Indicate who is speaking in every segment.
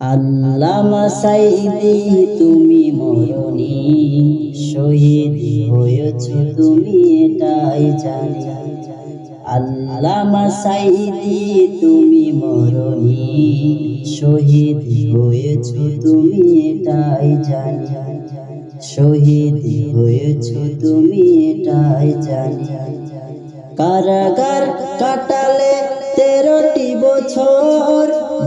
Speaker 1: আল্লামা সাইদি, তুমি মরণি শহীদ হয়েছ, তুমি এটাই জানি। আল্লামা সাইদি, তুমি মরণি শহীদ হয়েছ, তুমি এটাই জানি। শহীদ হয়েছ, তুমি এটাই জানি। কারাগার কাটালে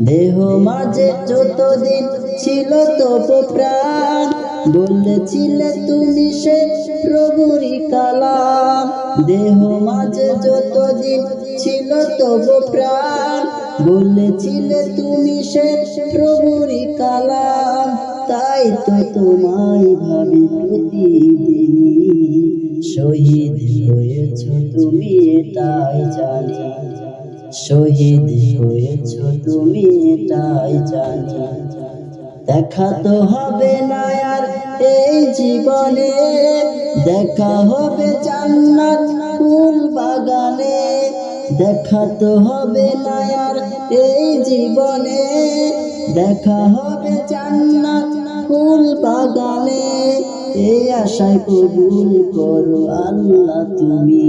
Speaker 1: দেহ মাঝে যতদিন ছিল তব প্রাণ। বলেছিলে তুমি সে প্রভুরি কালাম। দেহ মাঝে যতদিন ছিল তব প্রাণ। বলেছিলে তুমি সে প্রভুরি কালাম। তাই তো তোমায় ভাবি প্রতিদিনই। শহীদ হয়েছ তুমি তাই জানি। শহীদ হয়েছ তুমি এটাই জানি। দেখা তো হবে না আর এই জীবনে, দেখা হবে জান্নাত ফুল বাগানে। দেখা তো হবে না আর এই জীবনে, দেখা হবে জান্নাত ফুল বাগানে। এই আশায় কবুল করো আল্লাহ তুমি।